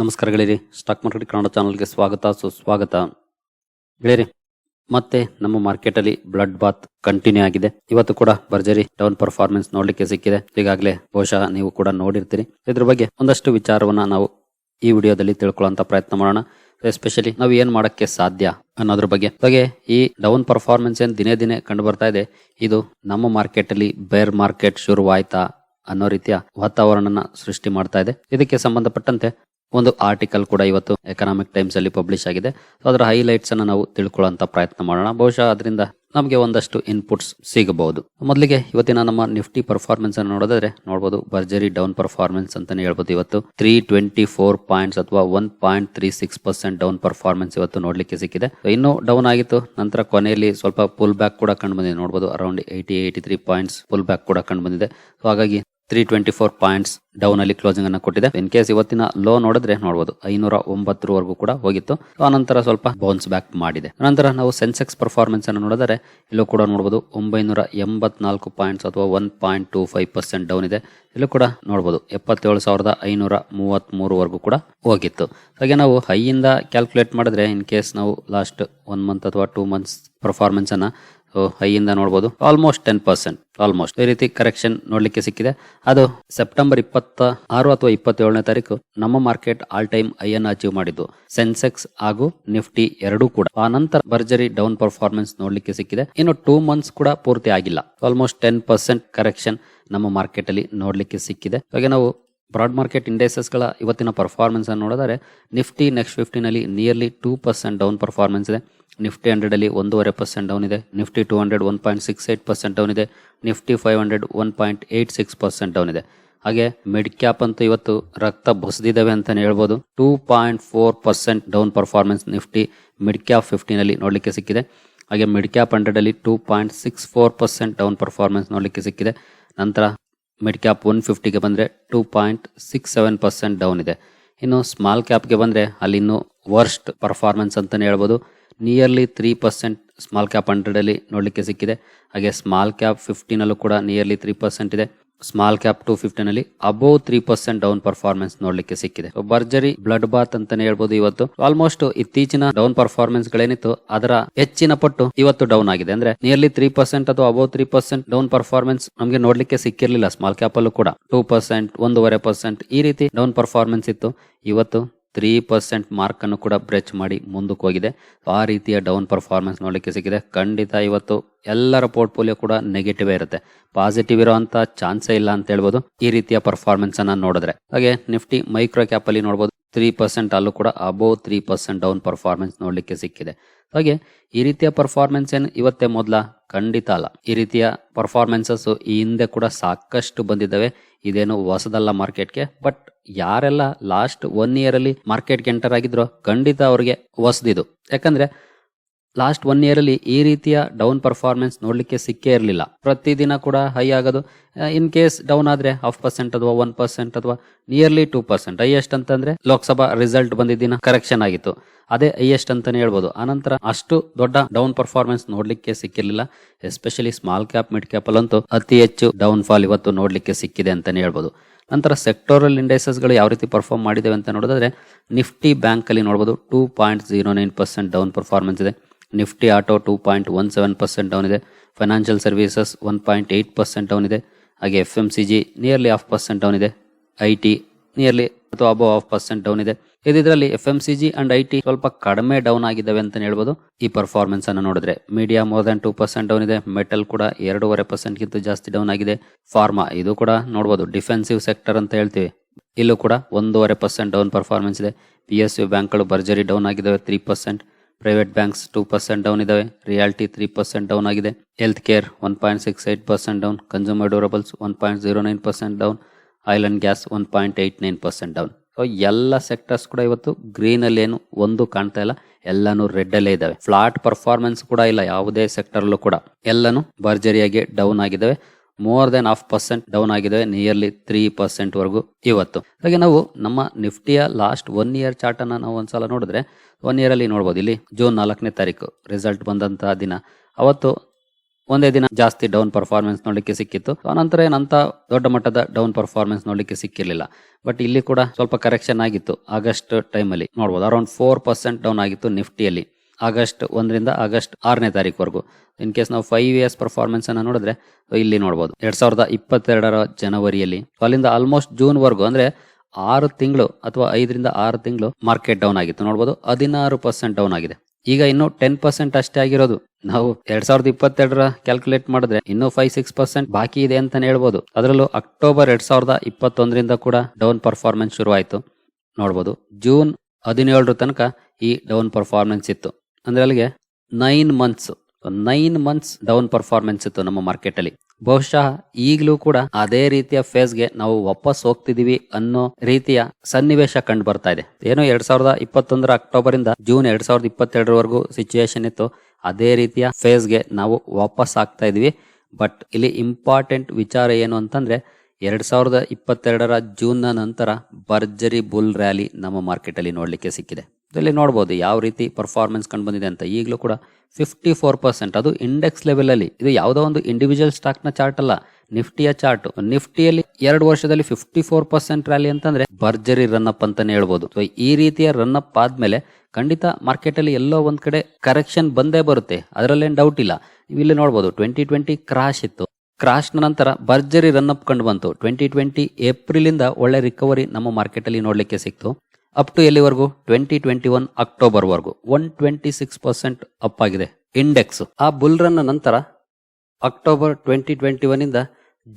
ನಮಸ್ಕಾರ ಗೆಳೆಯರಿ. Stock market Kannada ಚಾನಲ್ಗೆ ಸ್ವಾಗತ, ಸುಸ್ವಾಗತ. ಗೆಳೆಯರಿ, ಮತ್ತೆ ನಮ್ಮ ಮಾರ್ಕೆಟ್ ಅಲ್ಲಿ ಬ್ಲಡ್ ಬಾತ್ ಕಂಟಿನ್ಯೂ ಆಗಿದೆ. ಇವತ್ತು ಕೂಡ ಭರ್ಜರಿ ಡೌನ್ ಪರ್ಫಾರ್ಮೆನ್ಸ್ ನೋಡ್ಲಿಕ್ಕೆ ಸಿಕ್ಕಿದೆ. ಈಗಾಗಲೇ ಬಹುಶಃ ನೀವು ಕೂಡ ನೋಡಿರ್ತೀರಿ. ಇದ್ರ ಬಗ್ಗೆ ಒಂದಷ್ಟು ವಿಚಾರವನ್ನ ನಾವು ಈ ವಿಡಿಯೋದಲ್ಲಿ ತಿಳ್ಕೊಳ್ಳುವಂತ ಪ್ರಯತ್ನ ಮಾಡೋಣ. ಎಸ್ಪೆಷಲಿ ನಾವು ಏನ್ ಮಾಡಕ್ಕೆ ಸಾಧ್ಯ ಅನ್ನೋದ್ರ ಬಗ್ಗೆ. ಹಾಗೆ ಈ ಡೌನ್ ಪರ್ಫಾರ್ಮೆನ್ಸ್ ಏನ್ ದಿನೇ ದಿನೇ ಕಂಡು ಬರ್ತಾ ಇದೆ, ಇದು ನಮ್ಮ ಮಾರ್ಕೆಟ್ ಅಲ್ಲಿ ಬೇರ್ ಮಾರ್ಕೆಟ್ ಶುರುವಾಯ್ತಾ ಅನ್ನೋ ರೀತಿಯ ವಾತಾವರಣನ ಸೃಷ್ಟಿ ಮಾಡ್ತಾ ಇದೆ. ಇದಕ್ಕೆ ಸಂಬಂಧಪಟ್ಟಂತೆ ಒಂದು ಆರ್ಟಿಕಲ್ ಕೂಡ ಇವತ್ತು ಎಕನಾಮಿಕ್ ಟೈಮ್ಸ್ ಅಲ್ಲಿ ಪಬ್ಲಿಷ್ ಆಗಿದೆ. ಅದರ ಹೈಲೈಟ್ಸ್ ಅನ್ನ ನಾವು ತಿಳ್ಕೊಳ್ಳುವಂತ ಪ್ರಯತ್ನ ಮಾಡೋಣ. ಬಹುಶಃ ಅದರಿಂದ ನಮಗೆ ಒಂದಷ್ಟು ಇನ್ಪುಟ್ಸ್ ಸಿಗಬಹುದು. ಮೊದಲಿಗೆ ಇವತ್ತಿನ ನಮ್ಮ ನಿಫ್ಟಿ ಪರ್ಫಾರ್ಮೆನ್ಸ್ ಅನ್ನು ನೋಡೋದಾದ್ರೆ ನೋಡಬಹುದು ಭರ್ಜರಿ ಡೌನ್ ಪರ್ಫಾರ್ಮೆನ್ಸ್ ಅಂತಾನೆ ಹೇಳ್ಬೋದು ಇವತ್ತು. ತ್ರೀ ಟ್ವೆಂಟಿ ಫೋರ್ ಪಾಯಿಂಟ್ಸ್ ಅಥವಾ one point three six percent down performance ಇವತ್ತು ನೋಡ್ಲಿಕ್ಕೆ ಸಿಕ್ಕಿದೆ. ಇನ್ನು ಡೌನ್ ಆಗಿತ್ತು. ನಂತರ ಕೊನೆಯಲ್ಲಿ ಸ್ವಲ್ಪ ಪುಲ್ ಬ್ಯಾಕ್ ಕೂಡ ಕಂಡು ಬಂದಿದೆ. ನೋಡಬಹುದು around eighty eighty three points pull back ಕೂಡ ಕಂಡು ಬಂದಿದೆ. ಸೊ ಹಾಗಾಗಿ three twenty four points down ಅಲ್ಲಿ ಕ್ಲೋಸಿಂಗ್ ಅನ್ನು ಕೊಟ್ಟಿದೆ. ಇನ್ ಕೇಸ್ ಇವತ್ತಿನ ಲೋ ನೋಡಿದ್ರೆ ನೋಡಬಹುದು ಐನೂರ ಒಂಬತ್ತರವರೆಗೂ ಕೂಡ ಹೋಗಿತ್ತು. ಆನಂತರ ಸ್ವಲ್ಪ ಬೌನ್ಸ್ ಬ್ಯಾಕ್ ಮಾಡಿದೆ. ನಂತರ ನಾವು ಸೆನ್ಸೆಕ್ಸ್ ಪರ್ಫಾರ್ಮೆನ್ಸ್ ಅನ್ನು ನೋಡಿದರೆ, ಇಲ್ಲೂ ಕೂಡ ನೋಡಬಹುದು ಒಂಬೈನೂರ ಎಂಬತ್ನಾಲ್ಕು ಪಾಯಿಂಟ್ಸ್ ಅಥವಾ one point two five percent down ಇದೆ. ಇಲ್ಲೂ ಕೂಡ ನೋಡಬಹುದು ಎಪ್ಪತ್ತೇಳು ಸಾವಿರದ ಐನೂರ ಮೂವತ್ತ್ ಮೂರುವರೆಗೂ ಕೂಡ ಹೋಗಿತ್ತು. ಹಾಗೆ ನಾವು ಹೈಯಿಂದ ಕ್ಯಾಲ್ಕುಲೇಟ್ ಮಾಡಿದ್ರೆ ಇನ್ ಕೇಸ್ ನಾವು ಲಾಸ್ಟ್ ಒನ್ ಮಂತ್ ಅಥವಾ ಟೂ ಮಂತ್ಸ್ ಪರ್ಫಾರ್ಮೆನ್ಸ್ ಅನ್ನ ಹೈಯಿಂದ ನೋಡಬಹುದು ಆಲ್ಮೋಸ್ಟ್ ಟೆನ್ ಪರ್ಸೆಂಟ್ ಆಲ್ಮೋಸ್ಟ್ ಈ ರೀತಿ ಕರೆಕ್ಷನ್ ನೋಡ್ಲಿಕ್ಕೆ ಸಿಕ್ಕಿದೆ. ಅದು ಸೆಪ್ಟೆಂಬರ್ ಇಪ್ಪತ್ತ ಆರು ಅಥವಾ ಇಪ್ಪತ್ತೇಳನೇ ತಾರೀಕು ನಮ್ಮ ಮಾರ್ಕೆಟ್ ಆಲ್ ಟೈಮ್ ಐ ಅನ್ನು ಅಚೀವ್ ಮಾಡಿದ್ದು. ಸೆನ್ಸೆಕ್ಸ್ ಹಾಗೂ ನಿಫ್ಟಿ ಎರಡೂ ಕೂಡ. ಆ ನಂತರ ಭರ್ಜರಿ ಡೌನ್ ಪರ್ಫಾರ್ಮೆನ್ಸ್ ನೋಡ್ಲಿಕ್ಕೆ ಸಿಕ್ಕಿದೆ. ಇನ್ನು ಟೂ ಮಂತ್ಸ್ ಕೂಡ ಪೂರ್ತಿ ಆಗಿಲ್ಲ. ಆಲ್ಮೋಸ್ಟ್ ಟೆನ್ ಪರ್ಸೆಂಟ್ ಕರೆಕ್ಷನ್ ನಮ್ಮ ಮಾರ್ಕೆಟ್ ಅಲ್ಲಿ ನೋಡ್ಲಿಕ್ಕೆ ಸಿಕ್ಕಿದೆ. ಹಾಗೆ ನಾವು ಬ್ರಾಡ್ ಮಾರ್ಕೆಟ್ ಇಂಡೆಸಸ್ಗಳ ಇವತ್ತಿನ ಪರ್ಫಾರ್ಮೆನ್ಸ್ ಅನ್ನು ನೋಡಿದರೆ Nifty next ಫಿಫ್ಟಿನಲ್ಲಿ nearly two percent down performance ಇದೆ. ನಿಫ್ಟಿ ಹಂಡ್ರೆಡಲ್ಲಿ ಒಂದೂವರೆ ಪರ್ಸೆಂಟ್ ಡೌನ್ ಇದೆ. Nifty two hundred one point six eight percent down ಇದೆ. Nifty five hundred one point eight six percent down ಇದೆ. ಹಾಗೆ ಮಿಡ್ ಕ್ಯಾಪ್ ಅಂತೂ ಇವತ್ತು ರಕ್ತ ಬಸದಿದ್ದಾವೆ ಅಂತಲೇ ಹೇಳ್ಬೋದು. Two point four percent down performance Nifty mid cap ಫಿಫ್ಟಿನಲ್ಲಿ ನೋಡಲಿಕ್ಕೆ ಸಿಕ್ಕಿದೆ. ಹಾಗೆ mid cap ಹಂಡ್ರೆಡಲ್ಲಿ two point six four percent down performance ನೋಡಲಿಕ್ಕೆ ಸಿಕ್ಕಿದೆ. ನಂತರ ಮಿಡ್ ಕ್ಯಾಪ್ ಒನ್ ಫಿಫ್ಟಿಗೆ ಬಂದರೆ two point six seven percent down ಇದೆ. ಇನ್ನು ಸ್ಮಾಲ್ ಕ್ಯಾಪ್ಗೆ ಬಂದರೆ ಅಲ್ಲಿ ಇನ್ನೂ ವರ್ಸ್ಟ್ ಪರ್ಫಾರ್ಮೆನ್ಸ್ ಅಂತಲೇ ಹೇಳ್ಬೋದು. Nearly three percent small cap ಹಂಡ್ರೆಡಲ್ಲಿ ನೋಡಲಿಕ್ಕೆ ಸಿಕ್ಕಿದೆ. ಹಾಗೆ ಸ್ಮಾಲ್ ಕ್ಯಾಪ್ ಫಿಫ್ಟಿನಲ್ಲೂ ಕೂಡ ನಿಯರ್ಲಿ ತ್ರೀ ಪರ್ಸೆಂಟ್ ಇದೆ. Small cap two ಫಿಫ್ಟಿನಲ್ಲಿ above three percent down performance ನೋಡ್ಲಿಕ್ಕೆ ಸಿಕ್ಕಿದೆ. ಬರ್ಜರಿ ಬ್ಲಡ್ ಬಾತ್ ಅಂತಾನೆ ಹೇಳ್ಬೋದು ಇವತ್ತು. ಆಲ್ಮೋಸ್ಟ್ ಇತ್ತೀಚಿನ ಡೌನ್ ಪರ್ಫಾರ್ಮೆನ್ಸ್ ಗಳೇನಿತ್ತು, ಅದರ ಹೆಚ್ಚಿನ ಪಟ್ಟು ಇವತ್ತು ಡೌನ್ ಆಗಿದೆ. ಅಂದ್ರೆ ನಿಯರ್ಲಿ ತ್ರೀ ಪರ್ಸೆಂಟ್ ಅಥವಾ above three percent down performance ನಮಗೆ ನೋಡ್ಲಿಕ್ಕೆ ಸಿಕ್ಕಿರ್ಲಿಲ್ಲ. ಸ್ಮಾಲ್ ಕ್ಯಾಪ್ ಅಲ್ಲೂ ಕೂಡ ಟೂ ಪರ್ಸೆಂಟ್ ಒಂದೂವರೆ ಪರ್ಸೆಂಟ್ ಈ ರೀತಿ ಡೌನ್ ಪರ್ಫಾರ್ಮೆನ್ಸ್ ಇತ್ತು. ಇವತ್ತು ತ್ರೀ ಪರ್ಸೆಂಟ್ ಮಾರ್ಕ್ ಅನ್ನು ಕೂಡ ಬ್ರೆಚ್ ಮಾಡಿ ಮುಂದಕ್ಕೆ ಹೋಗಿದೆ. ಆ ರೀತಿಯ ಡೌನ್ ಪರ್ಫಾರ್ಮೆನ್ಸ್ ನೋಡಲಿಕ್ಕೆ ಸಿಕ್ಕಿದೆ. ಖಂಡಿತ ಇವತ್ತು ಎಲ್ಲರ ಪೋರ್ಟ್ಫೋಲಿಯೋ ಕೂಡ ನೆಗೆಟಿವ್ ಇರುತ್ತೆ. ಪಾಸಿಟಿವ್ ಇರುವಂತ ಚಾನ್ಸೇ ಇಲ್ಲ ಅಂತ ಹೇಳ್ಬೋದು. ಈ ರೀತಿಯ ಪರ್ಫಾರ್ಮೆನ್ಸ್ ಅನ್ನ ನೋಡಿದ್ರೆ. ಹಾಗೆ ನಿಫ್ಟಿ ಮೈಕ್ರೋ ಕ್ಯಾಪ್ ಅಲ್ಲಿ ನೋಡಬಹುದು ತ್ರೀ ಪರ್ಸೆಂಟ್ ಅಲ್ಲೂ ಕೂಡ above three percent down performance ನೋಡ್ಲಿಕ್ಕೆ ಸಿಕ್ಕಿದೆ. ಹಾಗೆ ಈ ರೀತಿಯ ಪರ್ಫಾರ್ಮೆನ್ಸ್ ಏನು ಇವತ್ತೇ ಮೊದಲ? ಖಂಡಿತ ಅಲ್ಲ. ಈ ರೀತಿಯ ಪರ್ಫಾರ್ಮೆನ್ಸಸ್ ಈ ಹಿಂದೆ ಕೂಡ ಸಾಕಷ್ಟು ಬಂದಿದ್ದಾವೆ. ಇದೇನು ಹೊಸದಲ್ಲ ಮಾರ್ಕೆಟ್ಗೆ. ಬಟ್ ಯಾರೆಲ್ಲ ಲಾಸ್ಟ್ ಒನ್ ಇಯರ್ ಅಲ್ಲಿ ಮಾರ್ಕೆಟ್ಗೆ ಎಂಟರ್ ಆಗಿದ್ರೋ ಖಂಡಿತ ಅವ್ರಿಗೆ ಹೊಸದಿದು. ಯಾಕಂದ್ರೆ ಲಾಸ್ಟ್ ಒನ್ ಇಯರ್ ಅಲ್ಲಿ ಈ ರೀತಿಯ ಡೌನ್ ಪರ್ಫಾರ್ಮೆನ್ಸ್ ನೋಡ್ಲಿಕ್ಕೆ ಸಿಕ್ಕೇ ಇರಲಿಲ್ಲ. ಪ್ರತಿದಿನ ಕೂಡ ಹೈ ಆಗೋದು. ಇನ್ ಕೇಸ್ ಡೌನ್ ಆದ್ರೆ ಹಾಫ್ ಪರ್ಸೆಂಟ್ ಅಥವಾ ಒನ್ ಪರ್ಸೆಂಟ್ ಅಥವಾ ನಿಯರ್ಲಿ ಟೂ ಪರ್ಸೆಂಟ್ ಹೈಯೆಸ್ಟ್ ಅಂತಂದ್ರೆ ಲೋಕಸಭಾ ರಿಸಲ್ಟ್ ಬಂದಿದ್ದಿನ ಕರೆಕ್ಷನ್ ಆಗಿತ್ತು. ಅದೇ ಹೈಯೆಸ್ಟ್ ಅಂತಾನೆ ಹೇಳ್ಬೋದು. ಆನಂತರ ಅಷ್ಟು ದೊಡ್ಡ ಡೌನ್ ಪರ್ಫಾರ್ಮೆನ್ಸ್ ನೋಡ್ಲಿಕ್ಕೆ ಸಿಕ್ಕಿರಲಿಲ್ಲ. Especially small cap mid cap ಅಲ್ಲಂತೂ ಅತಿ ಹೆಚ್ಚು ಡೌನ್ ಫಾಲ್ ಇವತ್ತು ನೋಡ್ಲಿಕ್ಕೆ ಸಿಕ್ಕಿದೆ ಅಂತಾನೆ ಹೇಳ್ಬೋದು. ನಂತರ ಸೆಕ್ಟೋರಲ್ ಇಂಡೈಸಸ್ಗಳು ಯಾವ ರೀತಿ ಪರ್ಫಾರ್ಮ್ ಮಾಡಿದ್ದೇವೆ ಅಂತ ನೋಡಿದ್ರೆ ನಿಫ್ಟಿ ಬ್ಯಾಂಕ್ ಅಲ್ಲಿ ನೋಡಬಹುದು two point zero nine percent down performance ಇದೆ. Nifty auto two point one seven percent down ಇದೆ. Financial services one point eight percent down ಇದೆ. ಹಾಗೆ F M C G nearly half percent down ಇದೆ. I T nearly ಅಥವಾ above half percent down ಇದೆ. ಇದರಲ್ಲಿ F M C G and I T ಸ್ವಲ್ಪ ಕಡಿಮೆ down ಆಗಿದ್ದಾವೆ ಅಂತ ಹೇಳ್ಬೋದು. ಈ ಪರ್ಫಾರ್ಮೆನ್ಸ್ ಅನ್ನು ನೋಡಿದ್ರೆ media more than two percent down ಇದೆ. ಮೆಟಲ್ ಕೂಡ ಎರಡೂವರೆ ಪರ್ಸೆಂಟ್ ಗಿಂತ ಜಾಸ್ತಿ ಡೌನ್ ಆಗಿದೆ. ಫಾರ್ಮಾ ಇದು ಕೂಡ ನೋಡಬಹುದು ಡಿಫೆನ್ಸಿವ್ ಸೆಕ್ಟರ್ ಅಂತ ಹೇಳ್ತೀವಿ. ಇಲ್ಲೂ ಕೂಡ ಒಂದೂವರೆ ಪರ್ಸೆಂಟ್ ಡೌನ್ ಪರ್ಫಾರ್ಮೆನ್ಸ್ ಇದೆ. ಪಿ ಎಸ್ ಯು ಬ್ಯಾಂಕ್ಗಳು ಭರ್ಜರಿ ಡೌನ್ ಆಗಿದ್ದಾವೆ. Three percent private banks two percent down ಇದಾವೆ. ರಿಯಾಲಿಟಿ ತ್ರೀ ಪರ್ಸೆಂಟ್ ಡೌನ್ ಆಗಿದೆ. Health care one point six eight percent down consumer durables one point zero nine percent down oil and gas one point eight nine percent down so ಎಲ್ಲ sectors ಕೂಡ ಇವತ್ತು green ಅಲ್ಲಿ ಏನು ಒಂದು ಕಾಣ್ತಾ ಇಲ್ಲ. ಎಲ್ಲಾನು ರೆಡ್ ಅಲ್ಲೇ ಇದಾವೆ. ಫ್ಲಾಟ್ ಪರ್ಫಾರ್ಮೆನ್ಸ್ ಕೂಡ ಇಲ್ಲ. ಯಾವುದೇ ಸೆಕ್ಟರ್ಲ್ಲೂ ಕೂಡ. ಎಲ್ಲಾನು ಭರ್ಜರಿಯಾಗಿ ಡೌನ್ ಆಗಿದ್ದಾವೆ more than half percent down ಆಗಿದೆ ನಿಯರ್ಲಿ ತ್ರೀ ಪರ್ಸೆಂಟ್ ವರೆಗೂ ಇವತ್ತು. ಹಾಗೆ ನಾವು ನಮ್ಮ ನಿಫ್ಟಿಯ ಲಾಸ್ಟ್ ಒನ್ ಇಯರ್ ಚಾರ್ಟ್ ಅನ್ನ ನಾವು ಒಂದ್ಸಲ ನೋಡಿದ್ರೆ ಒನ್ ಇಯರ್ ಅಲ್ಲಿ ನೋಡಬಹುದು ಇಲ್ಲಿ ಜೂನ್ ನಾಲ್ಕನೇ ತಾರೀಕು ರಿಸಲ್ಟ್ ಬಂದಂತಹ ದಿನ. ಅವತ್ತು ಒಂದೇ ದಿನ ಜಾಸ್ತಿ ಡೌನ್ ಪರ್ಫಾರ್ಮೆನ್ಸ್ ನೋಡಲಿಕ್ಕೆ ಸಿಕ್ಕಿತ್ತು. ಆನಂತರ ಏನಂತ ದೊಡ್ಡ ಮಟ್ಟದ ಡೌನ್ ಪರ್ಫಾರ್ಮೆನ್ಸ್ ನೋಡಲಿಕ್ಕೆ ಸಿಕ್ಕಿರಲಿಲ್ಲ. ಬಟ್ ಇಲ್ಲಿ ಕೂಡ ಸ್ವಲ್ಪ ಕರೆಕ್ಷನ್ ಆಗಿತ್ತು ಆಗಸ್ಟ್ ಟೈಮಲ್ಲಿ ನೋಡ್ಬೋದು ಅರೌಂಡ್ ಫೋರ್ ಪರ್ಸೆಂಟ್ ಡೌನ್ ಆಗಿತ್ತು ನಿಫ್ಟಿಯಲ್ಲಿ. ಆಗಸ್ಟ್ ಒಂದರಿಂದ ಆಗಸ್ಟ್ ಆರನೇ ತಾರೀಕುವರೆಗೂ. ಇನ್ ಕೇಸ್ ನಾವು ಫೈವ್ ಇಯರ್ಸ್ ಪರ್ಫಾರ್ಮೆನ್ಸ್ ಅನ್ನು ನೋಡಿದ್ರೆ, ಇಲ್ಲಿ ನೋಡಬಹುದು ಎರಡ್ ಸಾವಿರದ ಇಪ್ಪತ್ತೆರಡರ ಜನವರಿಯಲ್ಲಿ, ಅಲ್ಲಿಂದ ಆಲ್ಮೋಸ್ಟ್ ಜೂನ್ ವರೆಗೂ ಅಂದ್ರೆ ಆರು ತಿಂಗಳು ಅಥವಾ ಐದರಿಂದ ಆರು ತಿಂಗಳು ಮಾರ್ಕೆಟ್ ಡೌನ್ ಆಗಿತ್ತು. ನೋಡಬಹುದು ಹದಿನಾರು ಪರ್ಸೆಂಟ್ ಡೌನ್ ಆಗಿದೆ. ಈಗ ಇನ್ನು ಟೆನ್ ಪರ್ಸೆಂಟ್ ಅಷ್ಟೇ ಆಗಿರೋದು. ನಾವು ಎರಡ್ ಸಾವಿರದ ಇಪ್ಪತ್ತೆರಡರ ಕ್ಯಾಲ್ಕುಲೇಟ್ ಮಾಡಿದ್ರೆ ಇನ್ನು ಫೈವ್ ಸಿಕ್ಸ್ ಪರ್ಸೆಂಟ್ ಬಾಕಿ ಇದೆ ಅಂತ ಹೇಳ್ಬೋದು. ಅದರಲ್ಲೂ ಅಕ್ಟೋಬರ್ ಎರಡ್ ಸಾವಿರದ ಇಪ್ಪತ್ತೊಂದರಿಂದ ಕೂಡ ಡೌನ್ ಪರ್ಫಾರ್ಮೆನ್ಸ್ ಶುರುವಾಯಿತು. ನೋಡ್ಬೋದು, ಜೂನ್ ಹದಿನೇಳರ ತನಕ ಈ ಡೌನ್ ಪರ್ಫಾರ್ಮೆನ್ಸ್ ಇತ್ತು. ಅಂದ್ರೆ ಅಲ್ಲಿಗೆ nine months nine months down performance ಇತ್ತು ನಮ್ಮ ಮಾರ್ಕೆಟ್ ಅಲ್ಲಿ. ಬಹುಶಃ ಈಗಲೂ ಕೂಡ ಅದೇ ರೀತಿಯ ಫೇಸ್ಗೆ ನಾವು ವಾಪಸ್ ಹೋಗ್ತಿದೀವಿ ಅನ್ನೋ ರೀತಿಯ ಸನ್ನಿವೇಶ ಕಂಡು ಬರ್ತಾ ಇದೆ. ಏನೋ ಎರಡ್ ಸಾವಿರದ ಇಪ್ಪತ್ತೊಂದರ ಅಕ್ಟೋಬರ್ ಇಂದ ಜೂನ್ ಎರಡ್ ಸಾವಿರದ ಇಪ್ಪತ್ತೆರಡರವರೆಗೂ ಸಿಚುಯೇಷನ್ ಇತ್ತು. ಅದೇ ರೀತಿಯ ಫೇಸ್ಗೆ ನಾವು ವಾಪಸ್ ಆಗ್ತಾ ಇದೀವಿ. ಬಟ್ ಇಲ್ಲಿ ಇಂಪಾರ್ಟೆಂಟ್ ವಿಚಾರ ಏನು ಅಂತಂದ್ರೆ ಎರಡ್ ಸಾವಿರದ ಇಪ್ಪತ್ತೆರಡರ ಜೂನ್ನ ನಂತರ ಭರ್ಜರಿ ಬುಲ್ ರ್ಯಾಲಿ ನಮ್ಮ ಮಾರ್ಕೆಟ್ ಅಲ್ಲಿ ನೋಡ್ಲಿಕ್ಕೆ ಸಿಕ್ಕಿದೆ. ಇಲ್ಲಿ ನೋಡ್ಬೋದು ಯಾವ ರೀತಿ ಪರ್ಫಾರ್ಮೆನ್ಸ್ ಕಂಡು ಬಂದಿದೆ ಅಂತ. ಈಗಲೂ ಕೂಡ ಫಿಫ್ಟಿ ಫೋರ್ ಪರ್ಸೆಂಟ್ ಅದು ಇಂಡೆಕ್ಸ್ ಲೆವೆಲಲ್ಲಿ ಇದು ಯಾವುದೋ ಒಂದು ಇಂಡಿವಿಜುವಲ್ ಸ್ಟಾಕ್ನ ಚಾರ್ಟ್ ಅಲ್ಲ. ನಿಫ್ಟಿಯ ಚಾರ್ಟ್ ನಿಫ್ಟಿಯಲ್ಲಿ ಎರಡು ವರ್ಷದಲ್ಲಿ ಫಿಫ್ಟಿ ಫೋರ್ ಪರ್ಸೆಂಟ್ ರ್ಯಾಲಿ ಅಂತಂದ್ರೆ ಭರ್ಜರಿ ರನ್ಅಪ್ ಅಂತಾನೆ ಹೇಳ್ಬೋದು. ಸೊ ಈ ರೀತಿಯ ರನ್ಅಪ್ ಆದ್ಮೇಲೆ ಖಂಡಿತ ಮಾರ್ಕೆಟ್ ಅಲ್ಲಿ ಎಲ್ಲೋ ಒಂದ್ ಕಡೆ ಕರೆಕ್ಷನ್ ಬಂದೇ ಬರುತ್ತೆ. ಅದರಲ್ಲೇನು ಡೌಟ್ ಇಲ್ಲ. ನೀವು ಇಲ್ಲಿ ನೋಡ್ಬೋದು ಟ್ವೆಂಟಿ ಟ್ವೆಂಟಿ ಕ್ರಾಶ್ ಇತ್ತು. ಕ್ರಾಶ್ ನಂತರ ಭರ್ಜರಿ ರನ್ಅಪ್ ಕಂಡು ಬಂತು. ಟ್ವೆಂಟಿ ಟ್ವೆಂಟಿ ಏಪ್ರಿಲಿಂದ ಒಳ್ಳೆ ರಿಕವರಿ ನಮ್ಮ ಮಾರ್ಕೆಟ್ ಅಲ್ಲಿ ನೋಡ್ಲಿಕ್ಕೆ ಸಿಕ್ತು. ಅಪ್ ಟು ಎಲ್ಲಿವರೆಗೂ? ಟ್ವೆಂಟಿ ಟ್ವೆಂಟಿ ಒನ್ ಅಕ್ಟೋಬರ್ ವರೆಗೂ one twenty six percent up ಆಗಿದೆ. ಇಂಡೆಕ್ಸ್ ಆ ಬುಲ್ ರನ್ ನಂತರ ಅಕ್ಟೋಬರ್ ಟ್ವೆಂಟಿ ಟ್ವೆಂಟಿ ಒನ್ ಇಂದ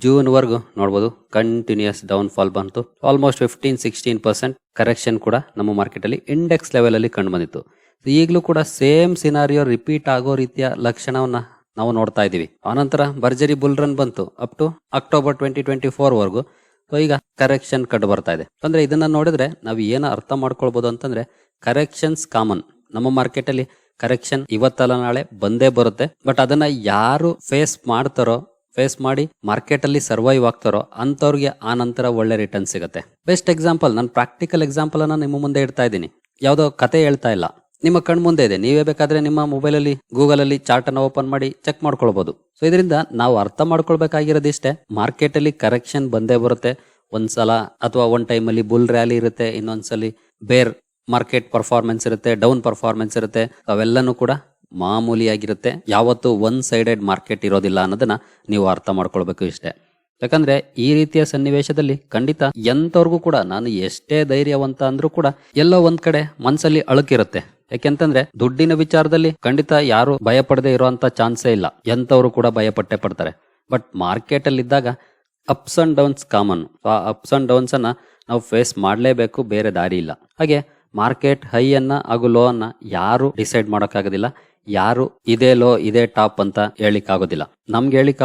ಜೂನ್ ವರೆಗೂ ನೋಡಬಹುದು ಕಂಟಿನ್ಯೂಸ್ ಡೌನ್ ಫಾಲ್ ಬಂತು. Almost fifteen sixteen percent correction ಕೂಡ ನಮ್ಮ ಮಾರ್ಕೆಟ್ ಅಲ್ಲಿ ಇಂಡೆಕ್ಸ್ ಲೆವೆಲ್ ಅಲ್ಲಿ ಕಂಡು ಬಂದಿತ್ತು. ಈಗಲೂ ಕೂಡ ಸೇಮ್ ಸಿನಾರಿಯೋ ರಿಪೀಟ್ ಆಗೋ ರೀತಿಯ ಲಕ್ಷಣವನ್ನ ನಾವು ನೋಡ್ತಾ ಇದೀವಿ ಆನಂತರ ಭರ್ಜರಿ ಬುಲ್ ರನ್ ಬಂತು. Up to October twenty twenty four ವರೆಗೂ ಸೊ ಈಗ ಕರೆಕ್ಷನ್ ಕಂಡು ಬರ್ತಾ ಇದೆ. ಅಂದ್ರೆ ಇದನ್ನ ನೋಡಿದ್ರೆ ನಾವು ಏನ ಅರ್ಥ ಮಾಡ್ಕೊಳ್ಬಹುದು ಅಂತಂದ್ರೆ ಕರೆಕ್ಷನ್ಸ್ ಕಾಮನ್ ನಮ್ಮ ಮಾರ್ಕೆಟ್ ಅಲ್ಲಿ ಕರೆಕ್ಷನ್ ಇವತ್ತಲ್ಲ ನಾಳೆ ಬಂದೇ ಬರುತ್ತೆ. ಬಟ್ ಅದನ್ನ ಯಾರು ಫೇಸ್ ಮಾಡ್ತಾರೋ ಫೇಸ್ ಮಾಡಿ ಮಾರ್ಕೆಟ್ ಅಲ್ಲಿ ಸರ್ವೈವ್ ಆಗ್ತಾರೋ ಅಂತವ್ರಿಗೆ ಆ ನಂತರ ಒಳ್ಳೆ ರಿಟರ್ನ್ ಸಿಗುತ್ತೆ. ಬೆಸ್ಟ್ ಎಕ್ಸಾಂಪಲ್ ನಾನು ಪ್ರಾಕ್ಟಿಕಲ್ ಎಕ್ಸಾಂಪಲ್ ಅನ್ನ ನಿಮ್ಮ ಮುಂದೆ ಇಡ್ತಾ ಇದ್ದೀನಿ. ಯಾವುದೋ ಕತೆ ಹೇಳ್ತಾ ಇಲ್ಲ. ನಿಮ್ಮ ಕಣ್ಣು ಮುಂದೆ ಇದೆ. ನೀವೇ ಬೇಕಾದ್ರೆ ನಿಮ್ಮ ಮೊಬೈಲಲ್ಲಿ, ಗೂಗಲಲ್ಲಿ ಚಾರ್ಟ್ ಅನ್ನ ಓಪನ್ ಮಾಡಿ ಚೆಕ್ ಮಾಡ್ಕೊಳ್ಬಹುದು ಸೊ ಇದರಿಂದ ನಾವು ಅರ್ಥ ಮಾಡ್ಕೊಳ್ಬೇಕಾಗಿರೋದಿಷ್ಟೇ ಮಾರ್ಕೆಟ್ ಅಲ್ಲಿ ಕರೆಕ್ಷನ್ ಬಂದೇ ಬರುತ್ತೆ. ಒಂದ್ಸಲ ಅಥವಾ ಒನ್ ಟೈಮಲ್ಲಿ ಬುಲ್ ರ್ಯಾಲಿ ಇರುತ್ತೆ, ಇನ್ನೊಂದ್ಸಲಿ ಬೇರ್ ಮಾರ್ಕೆಟ್ ಪರ್ಫಾರ್ಮೆನ್ಸ್ ಇರುತ್ತೆ, ಡೌನ್ ಪರ್ಫಾರ್ಮೆನ್ಸ್ ಇರುತ್ತೆ. ಅವೆಲ್ಲನೂ ಕೂಡ ಮಾಮೂಲಿಯಾಗಿರುತ್ತೆ. ಯಾವತ್ತು ಒನ್ ಸೈಡೆಡ್ ಮಾರ್ಕೆಟ್ ಇರೋದಿಲ್ಲ ಅನ್ನೋದನ್ನ ನೀವು ಅರ್ಥ ಮಾಡ್ಕೊಳ್ಬೇಕು ಇಷ್ಟೇ. ಯಾಕಂದ್ರೆ ಈ ರೀತಿಯ ಸನ್ನಿವೇಶದಲ್ಲಿ ಖಂಡಿತ ಎಂತವ್ರಿಗೂ ಕೂಡ, ನಾನು ಎಷ್ಟೇ ಧೈರ್ಯವಂತ ಅಂದ್ರೂ ಕೂಡ, ಎಲ್ಲೋ ಒಂದ್ ಕಡೆ ಮನ್ಸಲ್ಲಿ ಅಳುಕಿರುತ್ತೆ. ಯಾಕೆಂತಂದ್ರೆ ದುಡ್ಡಿನ ವಿಚಾರದಲ್ಲಿ ಖಂಡಿತ ಯಾರು ಭಯ ಪಡದೆ ಇರುವಂತ ಚಾನ್ಸೇ ಇಲ್ಲ. ಎಂತವ್ರು ಕೂಡ ಭಯ ಪಟ್ಟೆ ಪಡ್ತಾರೆ. ಬಟ್ ಮಾರ್ಕೆಟ್ ಅಲ್ಲಿ ಇದ್ದಾಗ ಅಪ್ಸ್ ಅಂಡ್ ಡೌನ್ಸ್ ಕಾಮನ್ ಆ ಅಪ್ಸ್ ಅಂಡ್ ಡೌನ್ಸ್ ಅನ್ನ ನಾವು ಫೇಸ್ ಮಾಡಲೇಬೇಕು, ಬೇರೆ ದಾರಿ ಇಲ್ಲ. ಹಾಗೆ ಮಾರ್ಕೆಟ್ ಹೈ ಅನ್ನ ಹಾಗೂ ಲೋ ಅನ್ನ ಯಾರು ಡಿಸೈಡ್ ಮಾಡೋಕ್ಕಾಗೋದಿಲ್ಲ. ಯಾರು ಇದೇ ಲೋ ಇದೇ ಟಾಪ್ ಅಂತ ಹೇಳಿಕ್ ಆಗೋದಿಲ್ಲ ನಮ್ಗೆ ಹೇಳಿಕ್